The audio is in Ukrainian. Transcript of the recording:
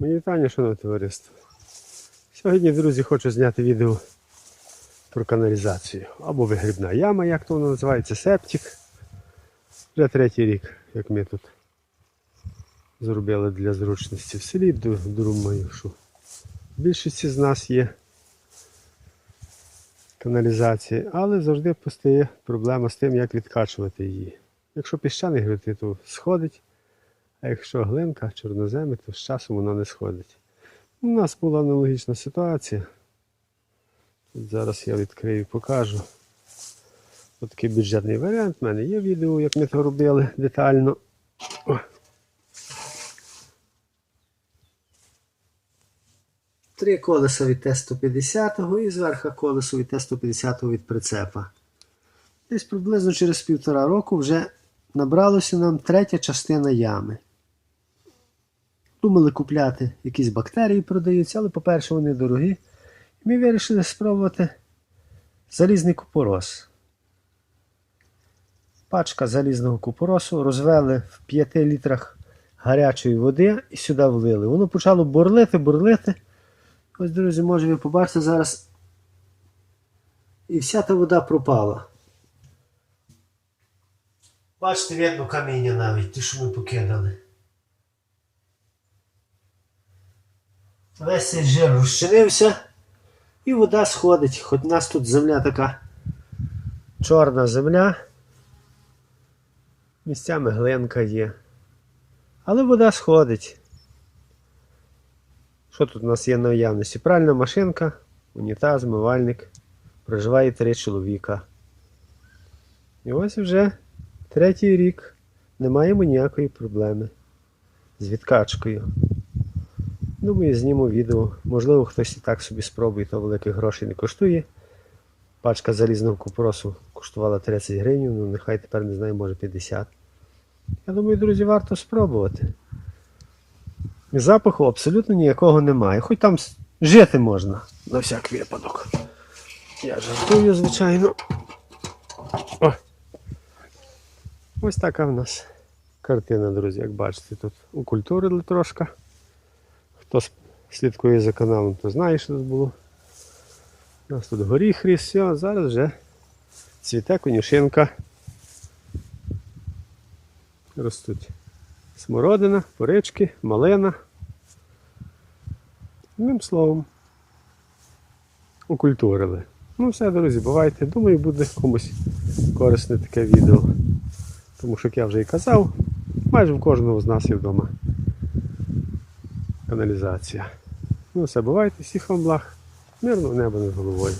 Мої вітання, шановне товариство. Сьогодні, друзі, хочу зняти відео про каналізацію. Або вигрібна яма, як то воно називається, септик. Вже третій рік, як ми тут зробили для зручності в селі. Ду- Думаю, що більшості з нас є каналізація, але завжди постає проблема з тим, як відкачувати її. Якщо піщаний грити, то сходить. А якщо глинка, чорноземи, то з часом воно не сходить. У нас була аналогічна ситуація. Тут зараз я відкрию і покажу. Ось такий бюджетний варіант. У мене є відео, як ми це робили детально. Три колеса від Т-150 і зверху колесо від Т-150 від прицепа. Десь приблизно через півтора року вже набралося нам третя частина ями. Думали купляти якісь бактерії продаються, але, по-перше, вони дорогі. І ми вирішили спробувати залізний купорос. Пачка залізного купоросу розвели в 5 літрах гарячої води і сюди влили. Воно почало бурлити, бурлити. Ось, друзі, може ви побачите зараз. І вся та вода пропала. Бачите, видно каміння навіть, ті, що ми покидали. Весь цей жир розчинився і вода сходить. Хоч у нас тут земля така чорна земля. Місцями глинка є. Але вода сходить. Що тут у нас є на наявності? Пральна машинка, унітаз, мивальник. Проживає три чоловіка. І ось вже третій рік не маємо ніякої проблеми з відкачкою. Думаю, зніму відео. Можливо, хтось і так собі спробує, то великих грошей не коштує. Пачка залізного купоросу коштувала 30 гривень, ну нехай тепер не знаю, може 50. Я думаю, друзі, варто спробувати. Запаху абсолютно ніякого немає. Хоч там жити можна на всяк випадок. Я жартую, звичайно. О. Ось така в нас картина, друзі, як бачите, тут укультурили трошки. Хто слідкує за каналом, то знає, що тут було. У нас тут горіх ріс, а зараз вже цвіте конюшинка. Ростуть смородина, порички, малина. Одним словом, укультурили. Ну все, друзі, бувайте. Думаю, буде комусь корисне таке відео. Тому що, як я вже і казав, майже в кожного з нас є вдома каналізація. Ну все, бувайте, всіх вам благ, мирного неба над головою.